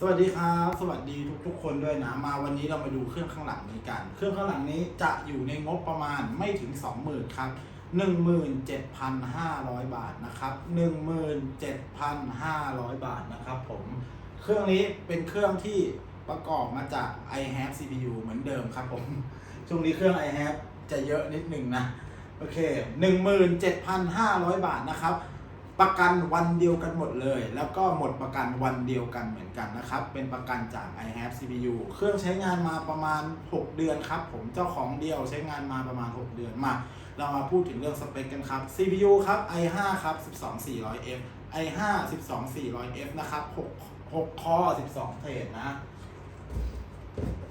สวัสดีครับ สวัสดีทุกๆคนด้วยนะ มาวันนี้เรามาดูเครื่องข้างหลังนี้กัน เครื่องข้างหลังนี้จะอยู่ในงบประมาณไม่ถึง 20,000ครับ17,500 บาทนะครับ17,500 บาทนะครับผมเครื่องนี้เป็นเครื่องที่ประกอบมาจาก i have CPU เหมือนเดิมครับผมช่วงนี้เครื่อง i have จะเยอะนิดหนึ่งนะ โอเค 17,500 บาทนะครับ ประกันวันเดียวกันหมดเลย แล้วก็หมดประกันวันเดียวกันเหมือนกันนะครับ เป็นประกันจาก i have CPU เครื่องใช้งานมาประมาณ 6 เดือนครับ ผมเจ้าของเดียวใช้งานมาประมาณ 6 เดือนมา เรามาพูดถึงเรื่องสเปคกันครับ CPU ครับ i5 ครับ 12400F i5 12400F นะครับ 6 6คอ12 เทรดนะ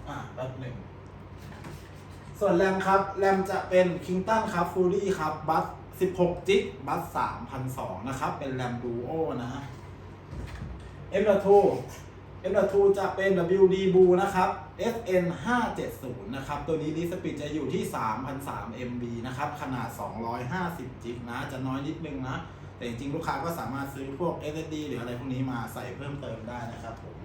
อ่าแป๊บหนึ่ง ส่วนแรมครับ แรมจะเป็น Kingston ครับ Fury ครับบัส 16จิกบัส3,002นะครับ เป็นแรมดูโอนะ M.2 M.2 จะเป็น WD Blue นะครับ SN 570นะครับ ตัวนี้ดิสปีดจะอยู่ที่ 3,003 MB นะครับ ขนาด 250จิกนะ จะน้อยนิดนึงนะ แต่จริงๆ ลูกค้าก็สามารถซื้อพวก SSD หรืออะไรพวกนี้มาใส่เพิ่มเติมได้นะครับผม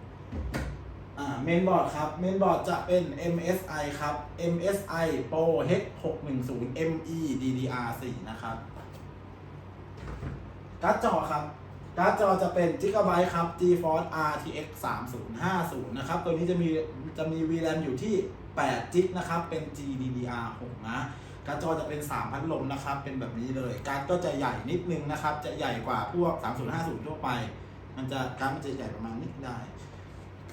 เมนบอร์ดครับ เมนบอร์ดจะเป็น MSI ครับ MSI Pro H610 ME DDR4 นะครับ การ์ดจอครับ การ์ดจอจะเป็น Gigabyte ครับ GeForce RTX 3050 นะครับ ตัวนี้จะมีจะมี VRAM อยู่ที่8 g b นะครับ เป็น GDDR6 นะ การ์ดจอจะเป็น 3 พัดลมนะครับ เป็นแบบนี้เลย การ์ดก็จะใหญ่นิดนึงนะครับ จะใหญ่กว่าพวก 3050 ทั่วไป มันจะการ์ดมันจะใหญ่ประมาณนี้ได้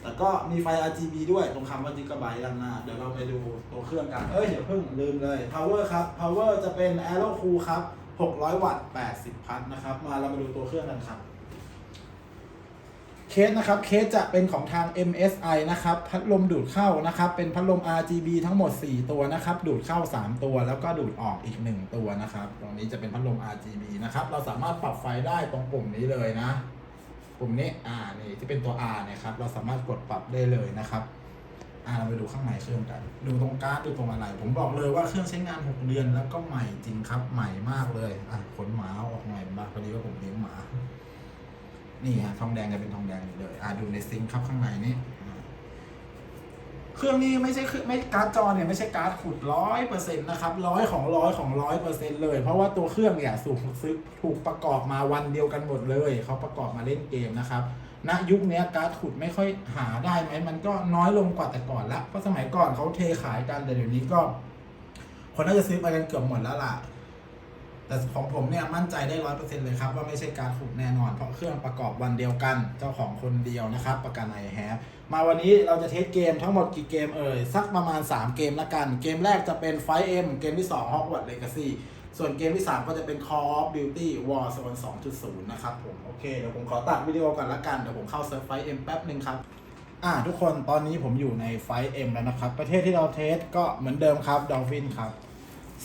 แต่ก็มีไฟ RGB ด้วยตรงคำว่า Gigabyte ด้านหน้า เดี๋ยวเราไปดูตัวเครื่องกัน เอ้ยเดี๋ยวเพิ่งลืมเลย Power ครับ Power จะเป็น Aero Cool ครับ 600 วัตต์ 80 พัทนะครับ มาเรามาดูตัวเครื่องกันครับเคสนะครับเคสจะเป็นของทาง MSI นะครับพัดลมดูดเข้านะครับเป็นพัดลม RGB ทั้งหมด 4 ตัวนะครับดูดเข้า 3 ตัว แล้วก็ดูดออกอีก 1 ตัวนะครับตรงนี้จะเป็นพัดลม RGB นะครับเราสามารถปรับไฟได้ตรงปุ่มนี้เลยนะ ปุ่มนี้อ่านี่ที่เป็นตัว R เนะครับ เราสามารถกดปรับได้เลยนะครับอ่าเราไปดูข้างในเครื่องกัน ดูตรงการ์ดดูตรงอะไร ผมบอกเลยว่าเครื่องใช้งาน 6 เดือนแล้วก็ใหม่จริงครับ ใหม่มากเลย อะขนหมาออกใหม่มากพอดีว่าผมเลี้ยงหมา นี่ฮะทองแดงจะเป็นทองแดงอยู่เลย อ่าดูในซิงค์ครับข้างในนี่ เครื่องนี้ไม่ใช่คือไม่การ์ดจอเนี่ยไม่ใช่การ์ดขุดร้อยเปอร์เซ็นต์นะครับร้อยของร้อยของร้อยเปอร์เซ็นต์เลย เพราะว่าตัวเครื่องเนี่ยสูงซื้อถูกประกอบมาวันเดียวกันหมดเลยเขาประกอบมาเล่นเกมนะครับณยุคนี้การ์ดขุดไม่ค่อยหาได้ไหมมันก็น้อยลงกว่าแต่ก่อนละเพราะสมัยก่อนเขาเทขายกันแต่เดี๋ยวนี้ก็ คนน่าจะซื้อไปกันเกือบหมดแล้วล่ะ แต่ของผมเนี่ยมั่นใจได้ร้อยเปอร์เซ็นต์เลยครับ ว่าไม่ใช่การขุดแน่นอน เพราะเครื่องประกอบวันเดียวกันเจ้าของคนเดียวนะครับ ประกันไอแฮปมาวันนี้เราจะเทสเกมทั้งหมดกี่เกมเอ่ย สักประมาณ 3 เกมละกัน เกมแรกจะเป็น Fight M เกมที่2 Hogwarts Legacy ส่วนเกมที่ 3 ก็จะเป็น Call of Duty Warzone 2.0 นะครับผม โอเค เดี๋ยวผมขอตัดวิดีโอก่อนละกัน เดี๋ยวผมเข้าเซิร์ฟ Fight M แป๊บหนึ่งครับอ่าทุกคนตอนนี้ผมอยู่ใน Fight M แล้วนะครับ ประเทศที่เราเทสก็เหมือนเดิมครับ Dolphin ครับ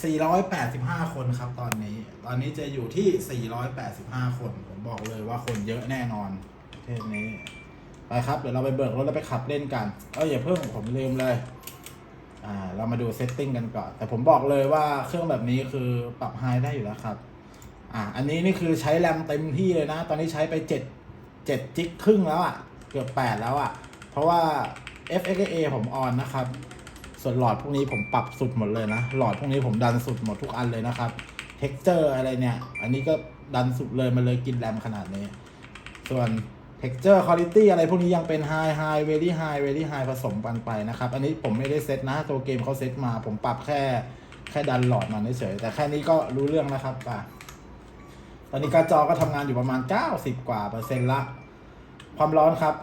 485 คนครับ ตอนนี้ ตอนนี้จะอยู่ที่ 485 คน ผมบอกเลยว่าคนเยอะแน่นอนเทศนี้ ไปครับ เดี๋ยวเราไปเบิกรถแล้วไปขับเล่นกัน เอออย่าเพิ่งผมลืมเลย อ่า เรามาดูเซตติ้งกันก่อน แต่ผมบอกเลยว่าเครื่องแบบนี้คือปรับไฮได้อยู่แล้วครับ อ่า อันนี้นี่คือใช้แรมเต็มที่เลยนะ ตอนนี้ใช้ไป 7 7จิกครึ่งแล้วอะ่ะ เกือบ 8 แล้วอะ่ะ เพราะว่า FXA ผมออนนะครับ ส่วนหลอดพวกนี้ผมปรับสุดหมดเลยนะ หลอดพวกนี้ผมดันสุดหมดทุกอันเลยนะครับ เท็กเจอร์อะไรเนี่ย อันนี้ก็ดันสุดเลยมันเลยกินแรมขนาดนี้ ส่วน texture quality อะไรพวกนี้ยังเป็น high high very high very high ผสมกันไปนะครับ อันนี้ผมไม่ได้เซตนะ ตัวเกมเขาเซตมา ผมปรับแค่แค่ดันหลอดมาเฉย แต่แค่นี้ก็รู้เรื่องนะครับอะตอนนี้กร์ดจอก็ทำงานอยู่ประมาณ 90 กว่าเปอร์เซ็นต์ละ ความร้อนครับ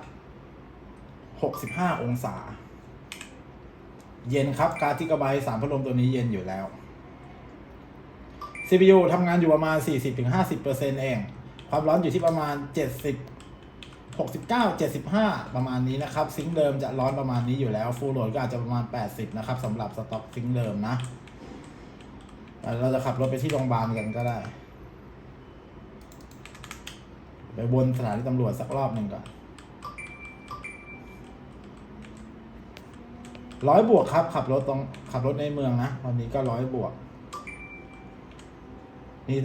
65 องศา เย็นครับ การ์ดจิกะไบสามพัดลมตัวนี้เย็นอยู่แล้ว CPU ทำงานอยู่ประมาณ 40-50%เอง ความร้อนอยู่ที่ประมาณ 70 69 75 ประมาณนี้นะครับ ซิงเดิมจะร้อนประมาณนี้อยู่แล้ว ฟูลโหลดก็อาจจะประมาณ 80 นะครับสำหรับสต็อกซิงเดิมนะ เราจะขับรถไปที่โรงพยาบาลกันก็ได้ ไปวนสถานีตำรวจสักรอบหนึ่งก่อน ร้อยบวกครับ ขับรถตรงขับรถในเมืองนะวันนี้ก็ร้อยบวก นี่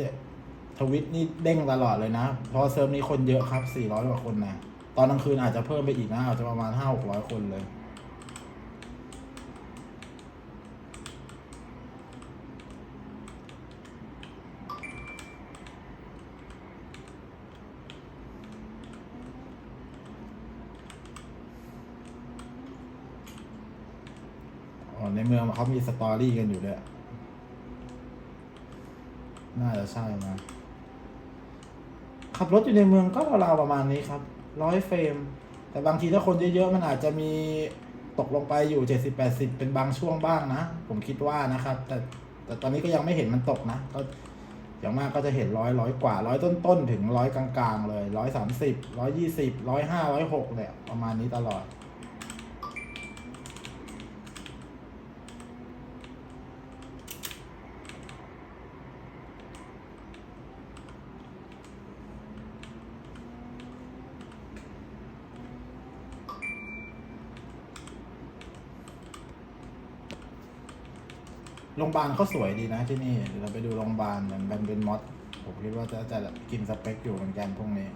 ทวิตนี่เด้งตลอดเลยนะ เพราะเซิร์ฟนี้คนเยอะครับ 400 กว่าคนนะ ตอนกลางคืนอาจจะเพิ่มไปอีกนะ อาจจะประมาณห้าหกร้อยคนเลย อ๋อในเมืองเขามีสตอรี่กันอยู่ด้วยน่าจะใช่นะขับรถอยู่ในเมืองก็ราวๆประมาณนี้ครับร้อยเฟรม แต่บางทีถ้าคนเยอะๆมันอาจจะมีตกลงไปอยู่เจ็ดสิบแปดสิบเป็นบางช่วงบ้างนะ ผมคิดว่านะครับ แต่แต่ตอนนี้ก็ยังไม่เห็นมันตกนะก็อย่างมากก็จะเห็นร้อยร้อยกว่าร้อยต้นๆถึงร้อยกลางๆเลยร้อยสามสิบร้อยยี่สิบร้อยห้าร้อยหกเนี่ยประมาณนี้ตลอด โรงพยาบาลเขาสวยดีนะที่นี่เดี๋ยวเราไปดูโรงพยาบาลเหมือนมันเป็นมอสผมคิดว่าจะจะกินสเปคอยู่เหมือนกันพวกนี้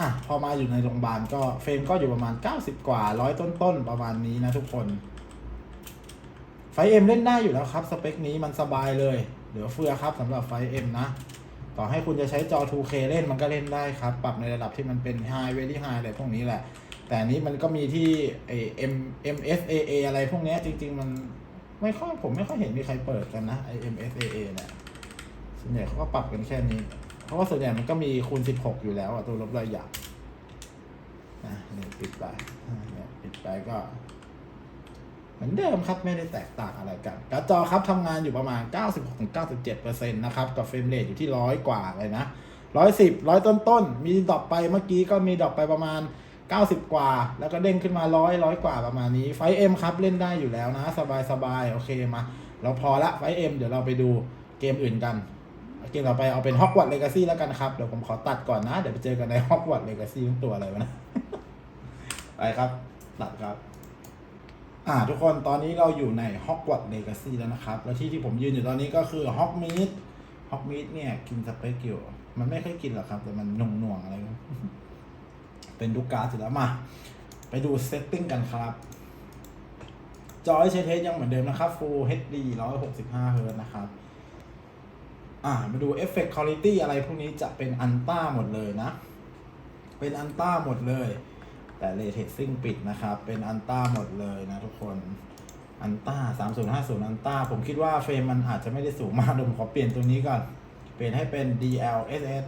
อะพอมาอยู่ในโรงพยาบาลก็เฟรมก็อยู่ประมาณ 90 กว่าร้อยต้นๆ ประมาณนี้นะทุกคน ไฟเอ็มเล่นได้อยู่แล้วครับ สเปคนี้มันสบายเลย เหลือเฟือครับสำหรับไฟเอ็มนะ ต่อให้คุณจะใช้จอ 2K เล่นมันก็เล่นได้ครับ ปรับในระดับที่มันเป็น High Very High อะไรพวกนี้แหละ แต่นี้มันก็มีที่ไอ M MSAA อะไรพวกนี้จริง ๆ มันไม่ค่อยผมไม่ค่อยเห็นมีใครเปิดกันนะไอ MSAA เนี่ยส่วนใหญ่เขาก็ปรับกันแค่นี้ เพราะว่าส่วนใหญ่มันก็มีคูณ 16 อยู่แล้วอะตัวลบรอยหยักนะนี่ปิดไปนี่ปิดไปก็ เหมือนเดิมครับไม่ได้แตกต่างอะไรกันการ์ดจอครับทำงานอยู่ประมาณ 96-97%นะครับกับเฟรมเรทอยู่ที่ร้อยกว่าเลยนะ110ร้อยต้นๆมีดรอปไปเมื่อกี้ก็มีดรอปไปประมาณ 90 กว่า แล้วก็เด้งขึ้นมาร้อยร้อยกว่าประมาณนี้ไฟเอ็มครับเล่นได้อยู่แล้วนะ สบายสบายๆโอเคมา เราพอละไฟเอ็มเดี๋ยวเราไปดูเกมอื่นกัน เกมต่อไปเอาเป็นฮอกวอตส์เลกาซี่แล้วกันครับ เดี๋ยวผมขอตัดก่อนนะ เดี๋ยวไปเจอกันในฮอกวอตส์เลกาซี่ตัวอะไรวะนะ ไปครับ ตัดครับ อ่าทุกคนตอนนี้เราอยู่ในฮอกวอตเลกาซีแล้วนะครับ แล้วที่ที่ผมยืนอยู่ตอนนี้ก็คือฮอกมีดฮอกมีดเนี่ย กินสเปกอยู่มันไม่ค่อยกินหรอกครับ แต่มันหน่วงหน่วงอะไร เป็นดูการ์ดอยู่แล้วมา ไปดูเซตติ้งกันครับ จอ HDR ยังเหมือนเดิมนะครับ Full HD 165 Hz นะครับ อ่ามาดูเอฟเฟกต์คุณ i t y อะไรพวกนี้จะเป็นอันต้าหมดเลยนะ เป็นอันต้าหมดเลย แต่เรเทซิ่งปิดนะครับ เป็นอันต้าหมดเลยนะทุกคนอันต้า3050อันต้าผมคิดว่าเฟรมมันอาจจะไม่ได้สูงมากดี๋ยวผมขอเปลี่ยนตัวนี้ก่อน เปลี่ยนให้เป็น DLSS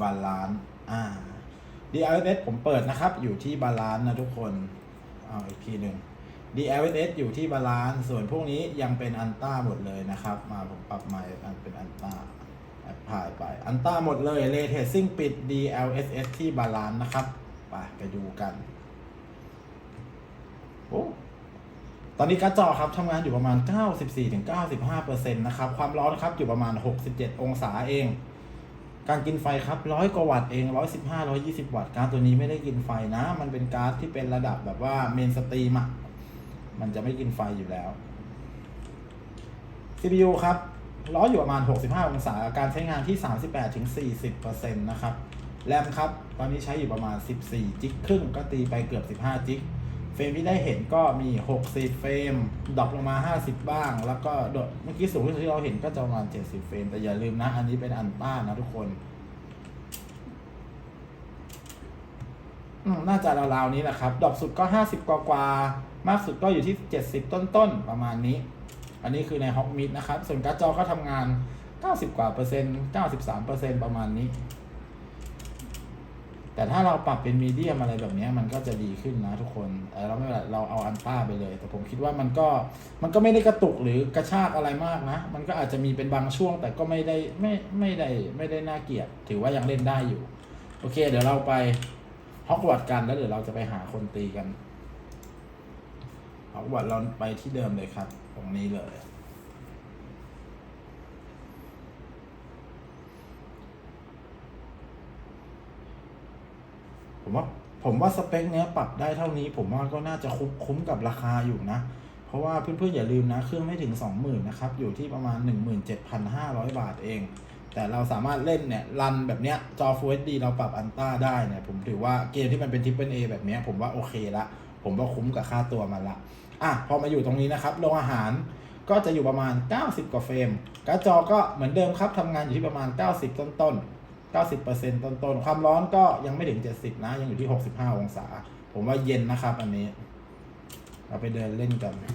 บาลานซ์อ่า DLSS ผมเปิดนะครับ อยู่ที่บาลานซ์นะทุกคน เอาอีกทีหนึ่ง DLSS อยู่ที่บาลานซ์ส่วนพวกนี้ยังเป็นอันต้าหมดเลยนะครับ มาผมปรับใหม่อันเป็นอันต้า พลายไป อันต้าหมดเลยเ y เทซิ่งปิด DLSS ที่บาลานซ์นะครับ ไปไปดูกัน โอ้ตอนนี้การ์ดจอครับทำงานอยู่ประมาณ 94-95%นะครับ ความร้อนครับอยู่ประมาณ 67 องศาเอง การกินไฟครับร้อยกว่าวัตต์เองร้อยสิบห้าร้อยี่สิบวัตต์ การ์ดตัวนี้ไม่ได้กินไฟนะ มันเป็นการ์ดที่เป็นระดับแบบว่าเมนสตรีมอะมันจะไม่กินไฟอยู่แล้ว CPU ครับ ร้อยอยู่ประมาณ 65 องศา การใช้งานที่ 38ถึง40%นะครับ แรมครับ ตอนนี้ใช้อยู่ประมาณ 14 จิกครึ่ง ก็ตีไปเกือบ 15 จิก เฟรมที่ได้เห็นก็มี 60 เฟรม ดรอปลงมา 50 บ้าง แล้วก็ดเมื่อกี้สูงที่เราเห็นก็จะประมาณ 70 เฟรม แต่อย่าลืมนะ อันนี้เป็นอันต้านะทุกคนอืมน่าจะราวๆนี้แหละครับ ดรอปสุดก็ 50 กว่ากว่ามากสุดก็อยู่ที่ 70 ต้นๆ ประมาณนี้ อันนี้คือในฮอกมิดนะครับ ส่วนการ์ดจอก็ทำงาน 90 กว่าเปอร์เซ็นต์93เปอร์เซ็นต์ประมาณนี้ แต่ถ้าเราปรับเป็นมีเดียมอะไรแบบนี้มันก็จะดีขึ้นนะทุกคนเราไม่เป็นไรเราเอาอันต้าไปเลย แต่ผมคิดว่ามันก็มันก็ไม่ได้กระตุกหรือกระชากอะไรมากนะ มันก็อาจจะมีเป็นบางช่วง แต่ก็ไม่ได้ไม่ไม่ได้ไม่ได้น่าเกลียดถือว่ายังเล่นได้อยู่ โอเค เดี๋ยวเราไปฮอกวอตส์กันแล้วเดี๋ยวเราจะไปหาคนตีกันฮอกวอตส์เราไปที่เดิมเลยครับ ตรงนี้เลย ผมว่าผมว่าสเปคเนี้ยปรับได้เท่านี้ ผมว่าก็น่าจะคุ้มคุ้มกับราคาอยู่นะ เพราะว่าเพื่อนๆอย่าลืมนะ เครื่องไม่ถึง 20,000นะครับ อยู่ที่ประมาณ 17,500 บาทเอง แต่เราสามารถเล่นเนี่ย รันแบบเนี้ย จอ Full HD เราปรับอันต้าได้เนี่ย ผมถือว่าเกมที่มันเป็น Triple A แบบเนี้ย ผมว่าโอเคละ ผมว่าคุ้มกับค่าตัวมันละ อะพอมาอยู่ตรงนี้นะครับโรงอาหารก็จะอยู่ประมาณ 90 กว่าเฟรมกร์ดจอก็เหมือนเดิมครับทำงานอยู่ที่ประมาณ 90 ต้นต้น90%ต้นต้นความร้อนก็ยังไม่ถึง 70 นะ ยังอยู่ที่ 65 องศา ผมว่าเย็นนะครับ อันนี้ เราไปเดินเล่นกัน อ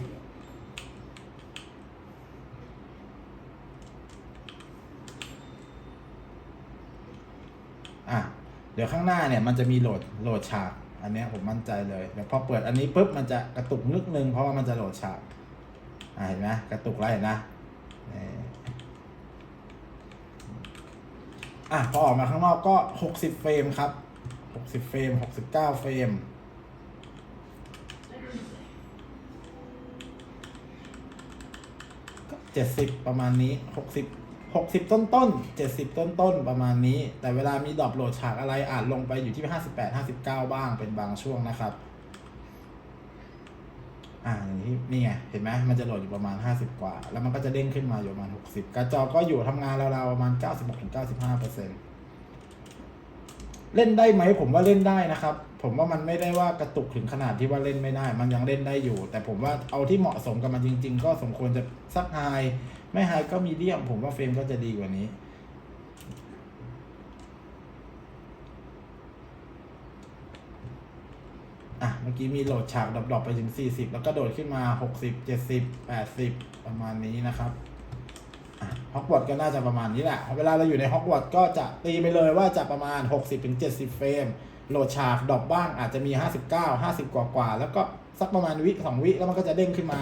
ะ เดี๋ยวข้างหน้าเนี่ยมันจะมีโหลดโหลดฉาก อันนี้ผมมั่นใจเลยเดี๋ยวพอเปิดอันนี้ปุ๊บมันจะกระตุกนึกนึงเพราะว่ามันจะโหลดฉากอะเห็นไหมกระตุกแล้วเห็นนะอะพอออกมาข้างนอกก็ 60 เฟรมครับ 60 เฟรม 69 เฟรมเจ็ดสิบประมาณนี้หกสิบ หกสิบต้นต้นเจ็ดสิบต้นต้นประมาณนี้ แต่เวลามีดรอปโหลดฉากอะไรอาจลงไปอยู่ที่ห้าสิบแปดห้าสิบเก้าบ้างเป็นบางช่วงนะครับ อ่าอย่างที่นี่ไง เห็นไหมมันจะโหลดอยู่ประมาณห้าสิบกว่า แล้วมันก็จะเด้งขึ้นมาอยู่ประมาณหกสิบกระจอก็อยู่ทำงานราวๆประมาณเก้าสิบหกถึงเก้าสิบห้าเปอร์เซ็นต์เล่นได้ไหมผมว่าเล่นได้นะครับ ผมว่ามันไม่ได้ว่ากระตุกถึงขนาดที่ว่าเล่นไม่ได้ มันยังเล่นได้อยู่ แต่ผมว่าเอาที่เหมาะสมกับมันจริง ๆ ก็สมควรจะสักไฮ ไม่ไฮก็มีเดียม ผมว่าเฟรมก็จะดีกว่านี้ อะ เมื่อกี้มีโหลดฉากดรอปไปถึง 40 แล้วก็โดดขึ้นมา 60 70 80 ประมาณนี้นะครับฮอกวอตก็น่าจะประมาณนี้แหละ เวลาเราอยู่ในฮอกวอตก็จะตีไปเลยว่าจะประมาณ 60-70 เฟรม โหลดฉากดรอปบ้างอาจจะมี 59 50 กว่ากว่าๆแล้วก็สักประมาณวิ2วิแล้วมันก็จะเด้งขึ้นมา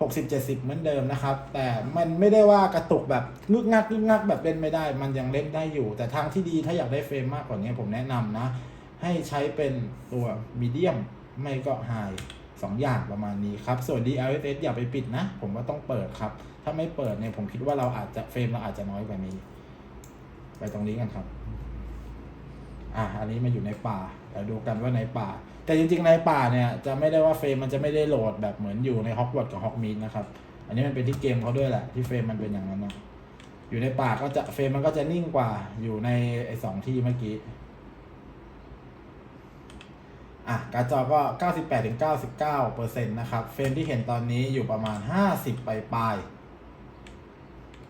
60 70 เหมือนเดิมนะครับ แต่มันไม่ได้ว่ากระตุกแบบงึกงักงึกงักแบบเล่นไม่ได้ มันยังเล่นได้อยู่ แต่ทางที่ดีถ้าอยากได้เฟรมมากกว่านี้ผมแนะนำนะ ให้ใช้เป็นตัวมีเดียมไม่ก็ไฮสองอย่างประมาณนี้ครับ ส่วน DLSS อย่าไปปิดนะ ผมว่าต้องเปิดครับ ถ้าไม่เปิดเนี่ยผมคิดว่าเราอาจจะเฟรมเราอาจจะน้อยกว่านี้ ไปตรงนี้กันครับ อะอันนี้มาอยู่ในป่าเดี๋ยวดูกันว่าในป่า แต่จริงๆในป่าเนี่ยจะไม่ได้ว่าเฟรมมันจะไม่ได้โหลดแบบเหมือนอยู่ในฮอกวอตกับฮอกมีดนะครับ อันนี้มันเป็นที่เกมเขาด้วยแหละที่เฟรมมันเป็นอย่างนั้นเนาะอยู่ในป่าก็จะเฟรมมันก็จะนิ่งกว่าอยู่ในไอ้สองที่เมื่อกี้อะการจอก็ 98ถึง99เปอร์เซ็นต์นะครับ เฟรมที่เห็นตอนนี้อยู่ประมาณ 50 ปลายปลาย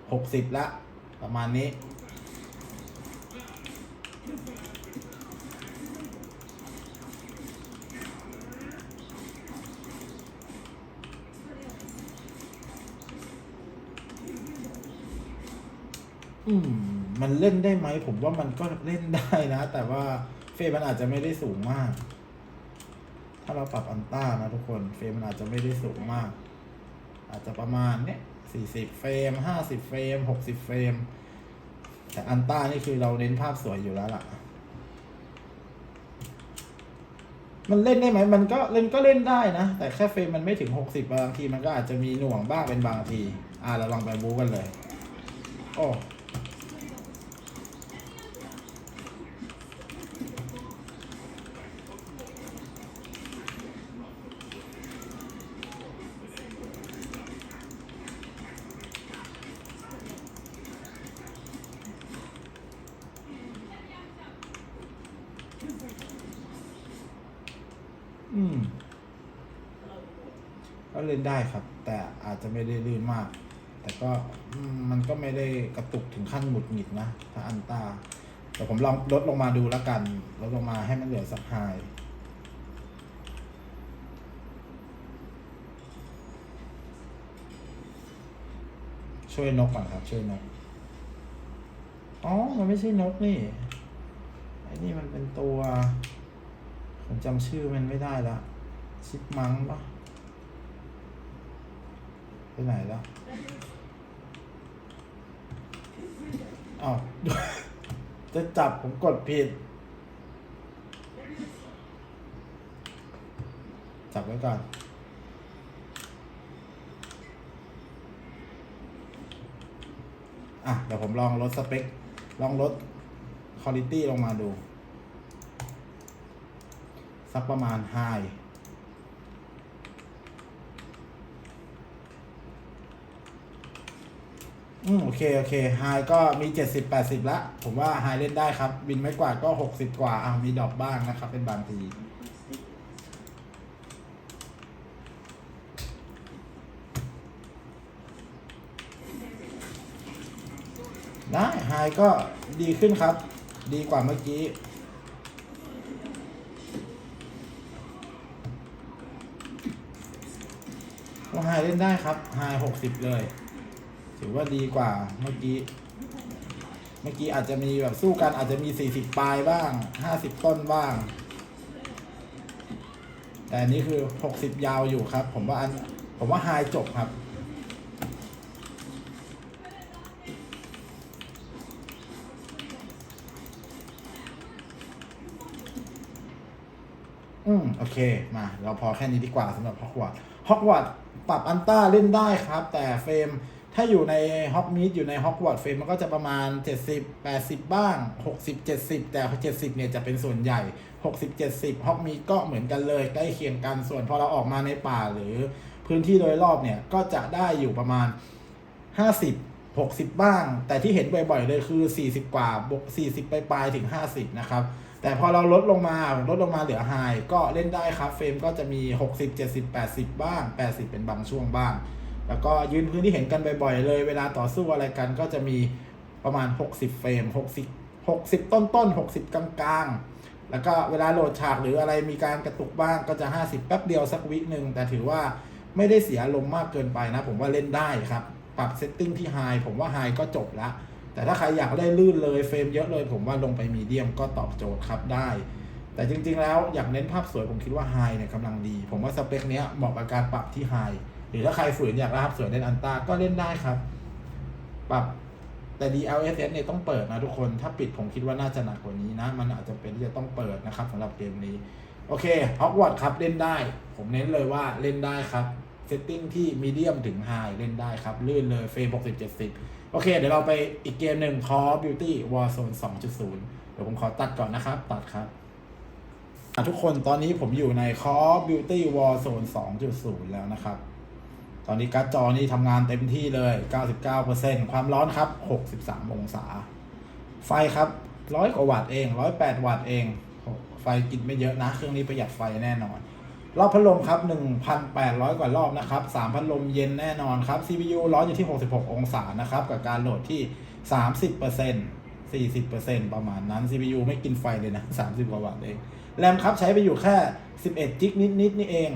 60 ละ ประมาณนี้ อืม มันเล่นได้ไหม ผมว่ามันก็เล่นได้นะ แต่ว่าเฟรมมันอาจจะไม่ได้สูงมาก ถ้าเราปรับอันต้านะทุกคน เฟรมมันอาจจะไม่ได้สูงมาก อาจจะประมาณเนี้ยสี่สิบเฟรมห้าสิบเฟรมหกสิบเฟรม แต่อันต้านี่คือเราเน้นภาพสวยอยู่แล้วล่ะ มันเล่นได้ไหม มันก็เล่นก็เล่นได้นะ แต่แค่เฟรมมันไม่ถึงหกสิบบางทีมันก็อาจจะมีหน่วงบ้างเป็นบางที อ่าเราลองไปบู๊กันเลย โอ้ม ก็เล่นได้ครับ แต่อาจจะไม่ได้ลื่นมาก แต่ก็มมันก็ไม่ได้กระตุกถึงขั้นหงุดหงิดนะ ถ้าอันตาแต่ผมลองลดลงมาดูแล้วกัน ลดลงมาให้มันเหลือสักไฮช่วยนกก่อนครับ ช่วยนก อ๋อ มันไม่ใช่นกนี่ ไอ้นี่มันเป็นตัว ผมจำชื่อมันไม่ได้ละชิปมังปะ ไปไหนแล้วอ้าวจะจับผมกดผิด จับไว้ก่อนอะเดี๋ยวผมลองลดสเปค ลองลดคุณ i t y ลงมาดู สักประมาณไอืมโอเคโอเคไฮก็มีเจ็ดสิบแปดสิบละ ผมว่าไฮเล่นได้ครับ บินไม่กว่าก็หกสิบกว่าอ่ามีดอกบ้างนะครับ เป็นบางที ได้ไฮก็ดีขึ้นครับ ดีกว่าเมื่อกี้ก็ไฮเล่นได้ครับไฮหกสิบเลย ถือว่าดีกว่าเมื่อกี้ เมื่อกี้อาจจะมีแบบสู้กันอาจจะมีสี่สิบปลายบ้างห้าสิบต้นบ้าง แต่นนี้คือหกสิบยาวอยู่ครับ ผมว่าอันผมว่าไฮจบครับอืมโอเคมา เราพอแค่นี้ดีกว่าสำหรับฮอกวอตฮอกวอตปรับอันต้าเล่นได้ครับ แต่เฟรม ถ้าอยู่ในฮอกมีดอยู่ในฮอกวอตเฟรมมันก็จะประมาณ 70 80 บ้าง 60 70 แต่ 70 เนี่ยจะเป็นส่วนใหญ่ 60 70ฮอกมีดก็เหมือนกันเลยใกล้เคียงกันส่วนพอเราออกมาในป่าหรือพื้นที่โดยรอบเนี่ยก็จะได้อยู่ประมาณ 50 60 บ้าง แต่ที่เห็นบ่อยๆ เลยคือ 40 กว่าบวก40ไปปลายๆถึง 50 นะครับ แต่พอเราลดลงมาลดลงมาเหลือไฮก็เล่นได้ครับเฟรมก็จะมี 60 70 80 บ้าง 80 เป็นบางช่วงบ้าง แล้วก็ยืนพื้นที่เห็นกันบ่อยๆ เลย เวลาต่อสู้อะไรกันก็จะมีประมาณ 60 เฟรม 60 60 ต้นต้นๆ60 กลางๆแล้วก็เวลาโหลดฉากหรืออะไรมีการกระตุกบ้างก็จะ 50 แป๊บเดียวสักวิหนึ่งแต่ถือว่าไม่ได้เสียลมณ์มากเกินไปนะ ผมว่าเล่นได้ครับ ปรับเซตติ้งที่ไฮผมว่าไฮก็จบละแต่ถ้าใครอยากได้ลื่นเลยเฟรมเยอะเลย ผมว่าลงไปมีเดียมก็ตอบโจทย์ครับได้ แต่จริงๆแล้วอยากเน้นภาพสวยผมคิดว่าไฮเนี่ยกำลังดี ผมว่าสเปคเนี้ยเหมาะกับการปรับที่ไฮ หรือถ้าใครฝืนอยากได้ภาพสวยเล่นอันต้าก็เล่นได้ครับ ปรับแต่ DLSS เนี่ยต้องเปิดนะทุกคน ถ้าปิดผมคิดว่าน่าจะหนักกว่านี้นะ มันอาจจะเป็นที่จะต้องเปิดนะครับสำหรับเกมนี้ โอเคฮอกวอตครับเล่นได้ ผมเน้นเลยว่าเล่นได้ครับเซตติ้งที่มีเดียมถึงไฮเล่นได้ครับ ลื่นเลยเฟรม60 70 โอเค เดี๋ยวเราไปอีกเกมหนึ่ง Call of Duty Warzone 2.0 เดี๋ยวผมขอตัดก่อนนะครับ ตัดครับทุกคนตอนนี้ผมอยู่ใน Call of Duty Warzone 2.0 แล้วนะครับ อนนี้การ์ดจอนี่ทำงานเต็มที่เลย 99%ความร้อนครับ 63 องศา ไฟครับร้อยกว่าวัตต์เอง 108 วัตต์เอง ไฟกินไม่เยอะนะ เครื่องนี้ประหยัดไฟแน่นอน รอบพัดลมครับ 1,800 กว่ารอบนะครับ 3 พัดลมเย็นแน่นอนครับ CPU ร้อนอยู่ที่ 66 องศานะครับ กับการโหลดที่ 30% 40%ประมาณนั้น CPU ไม่กินไฟเลยนะ 30 กว่าวัตต์เอง แรมครับใช้ไปอยู่แค่ 11 จิกนิดๆนี่เอง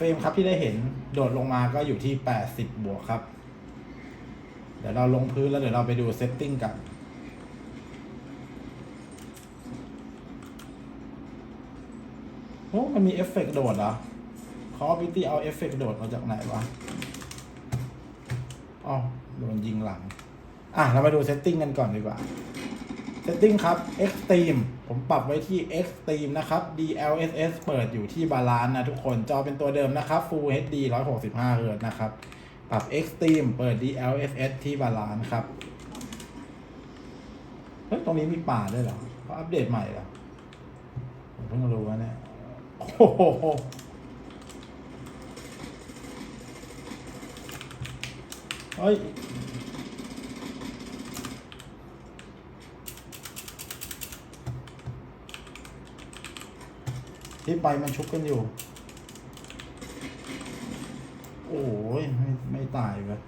เฟรมครับที่ได้เห็นโดดลงมาก็อยู่ที่ 80 บวกครับ เดี๋ยวเราลงพื้นแล้วเดี๋ยวเราไปดูเซตติ้งกันโอ้มันมีเอฟเฟกต์โดดเหรอคอพิตี้เอาเอฟเฟกต์โดดมาจากไหนวะอ๋อโดนยิงหลัง อะ เรามาดูเซตติ้งกันก่อนดีกว่า เซตติ้งครับ Extreme ผมปรับไว้ที่ Extreme นะครับ DLSS เปิดอยู่ที่บาลานซ์นะทุกคน จอเป็นตัวเดิมนะครับ Full HD 165 Hz นะครับ ปรับ Extreme เปิด DLSS ที่บาลานซ์ครับ เฮ้ย ตรงนี้มีป่าด้วยเหรอเขาอัปเดตใหม่เหรอผมเพิ่งรู้ว่าเนี่ย โอ้โหเฮ้ย ที่ไปมันชุบกันอยู่ โอ้ยไม่ไม่ตายเว้ย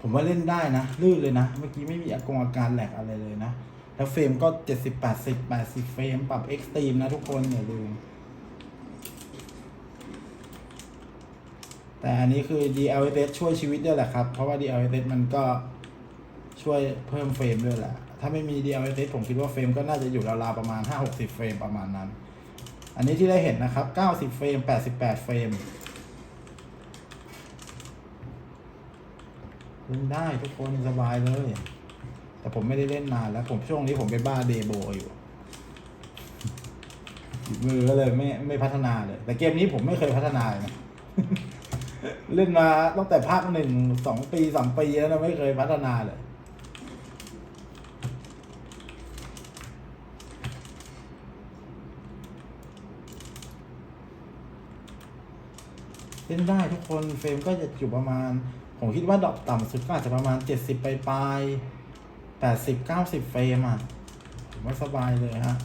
ผมว่าเล่นได้นะ ลื่นเลยนะ เมื่อกี้ไม่มีอากงอาการแหลกอะไรเลยนะ แล้วเฟรมก็เจ็ดสิบแปดสิบแปดสิบเฟรมปรับเอ็กซ์ตรีมนะทุกคนอย่าลืม แต่อันนี้คือ DLSS ช่วยชีวิตด้วยแหละครับ เพราะว่า DLSS มันก็ ช่วยเพิ่มเฟรมด้วยแหละ ถ้าไม่มี DLSS ผมคิดว่าเฟรมก็น่าจะอยู่ราวๆประมาณ 5-60 เฟรมประมาณนั้น อันนี้ที่ได้เห็นนะครับ 90 เฟรม 88 เฟรมเล่นได้ทุกคนสบายเลย แต่ผมไม่ได้เล่นนานแล้ว ผมช่วงนี้ผมไปบ้าเดโบอยู่มือก็เลยไม่ไม่พัฒนาเลย แต่เกมนี้ผมไม่เคยพัฒนาเลยนะเล่นมาตั้งแต่ภาคหนึ่งสองปีสามปีแล้วนะไม่เคยพัฒนาเลย เล่นได้ทุกคนเฟรมก็จะอยู่ประมาณ ผมคิดว่าดรอปต่ำสุดก็อาจจะประมาณ 70 ไปปลายๆ80 90เฟรมอะผมว่าสบายเลยฮะ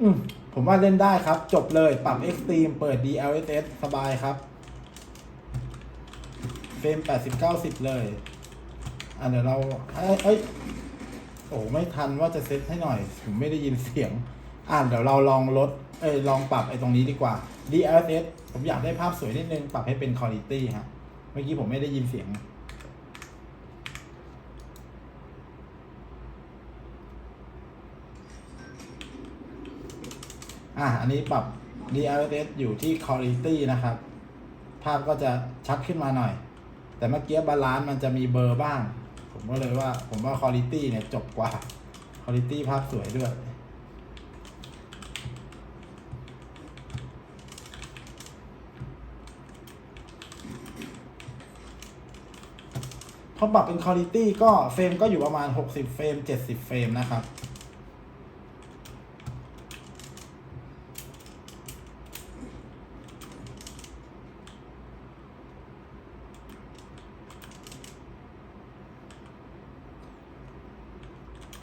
อืมผมว่าเล่นได้ครับ จบเลยปรับ Extreme เปิด DLSS สบายครับ เฟรม80 90เลย อะเดี๋ยวเรา เอ้ยเอ้ย โอ้ไม่ทันว่าจะเซตให้หน่อยผมไม่ได้ยินเสียง อ่าเดี๋ยวเราลองลดเอ้ยลองปรับไอ้ตรงนี้ดีกว่า DLSS ผมอยากได้ภาพสวยนิดนึง ปรับให้เป็น Quality ฮะเมื่อกี้ผมไม่ได้ยินเสียง อะอันนี้ปรับ DLSS อยู่ที่ Quality นะครับ ภาพก็จะชัดขึ้นมาหน่อย แต่เมื่อกี้บาลานซ์มันจะมีเบอร์บ้าง ก็เลยว่าผมว่าคุณภาพเนี่ยจบกว่าคุณภาพสวยด้วย พอปรับเป็นคุณภาพก็เฟรมก็อยู่ประมาณ 60 เฟรม 70 เฟรมนะครับ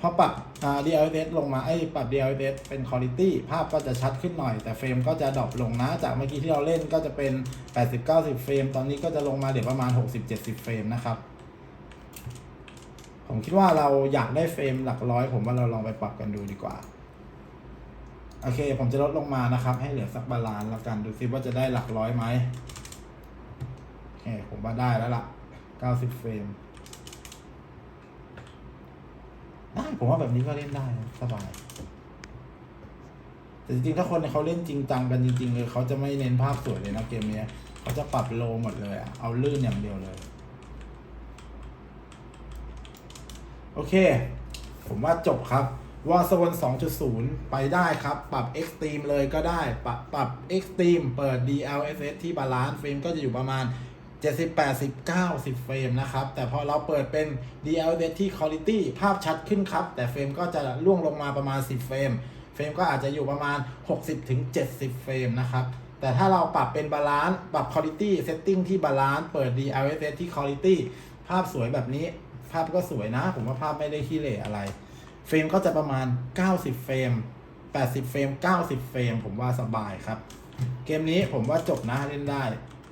อปรับอ่า DLSS ลงมาไอ้ปรับ DLSS เป็น Quality ภาพก็จะชัดขึ้นหน่อย แต่เฟรมก็จะดรอปลงนะ จากเมื่อกี้ที่เราเล่นก็จะเป็น 80-90 เฟรม ตอนนี้ก็จะลงมาเดี๋ยวประมาณ 60-70 เฟรมนะครับผมคิดว่าเราอยากได้เฟรมหลักร้อย ผมว่าเราลองไปปรับกันดูดีกว่า โอเค ผมจะลดลงมานะครับ ให้เหลือสักบาลานซ์แล้วกันดูซิว่าจะได้หลักร้อยไหมโอเคผมว่าได้แล้วล่ะ 90 เฟรม ได้ผมว่าแบบนี้ก็เล่นได้สบาย แต่จริงๆ ถ้าคนเขาเล่นจริงจังกันจริงๆเลยเขาจะไม่เน้นภาพสวยเลยนะเกมเนี้ยเขาจะปรับโลหมดเลยอะเอาลื่นอย่างเดียวเลย โอเค ผมว่าจบครับวอ r z โซน2.0 ไปได้ครับ ปรับ Extreme เลยก็ได้ ปรับปรับ Extreme เปิด DLSS ที่บาลานซ์เฟรมก็จะอยู่ประมาณ 70 80 90 เฟรมนะครับ แต่พอเราเปิดเป็น DLSS ที่ Quality ภาพชัดขึ้นครับ แต่เฟรมก็จะล่วงลงมาประมาณ 10 เฟรม เฟรมก็อาจจะอยู่ประมาณ 60ถึง70 เฟรมนะครับแต่ถ้าเราปรับเป็นบาลานซ์ปรับ Quality Setting ที่บาลานซ์เปิด DLSS ที่ Quality ภาพสวยแบบนี้ ภาพก็สวยนะ ผมว่าภาพไม่ได้ขี้เหร่อะไร เฟรมก็จะประมาณ 90 เฟรม 80 เฟรม 90 เฟรม ผมว่าสบายครับ เกมนี้ผมว่าจบนะเล่นได้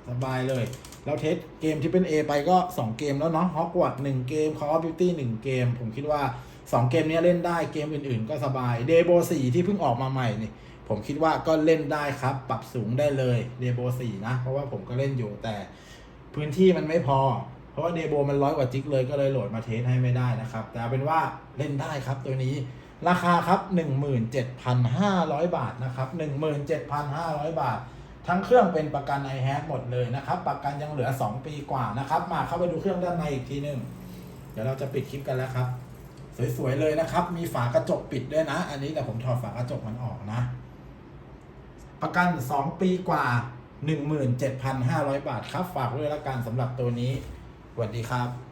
สบายเลย เราเทสเกมที่เป็น A ไปก็ 2 เกมแล้วเนาะฮอกวอตหนึ่งเกม Call of Duty 1เกม ผมคิดว่า 2 เกมนี้เล่นได้เกมอื่นๆ ก็สบาย d e b o 4ที่เพิ่งออกมาใหม่นี่ผมคิดว่าก็เล่นได้ครับ ปรับสูงได้เลย d e b o 4นะ เพราะว่าผมก็เล่นอยู่แต่พื้นที่มันไม่พอ เพราะว่าเดโบมันร้อยกว่าจิกเลยก็เลยโหลดมาเทสให้ไม่ได้นะครับ แต่เอาเป็นว่าเล่นได้ครับตัวนี้ราคาครับ 17,500 บาทนะครับ 17,500 บาท ทั้งเครื่องเป็นประกัน i h a v e หมดเลยนะครับ ประกันยังเหลือ 2 ปีกว่านะครับ มาเข้าไปดูเครื่องด้านในอีกทีหนึ่งเดี๋ยวเราจะปิดคลิปกันแล้วครับ สวยๆเลยนะครับ มีฝากระจกปิดด้วยนะ อันนี้แต่ผมถอดฝากระจกมันออกนะ ประกัน 2 ปีกว่า 17,500 บาทครับ ฝากด้วยละกันสำหรับตัวนี้สวัสดีครับ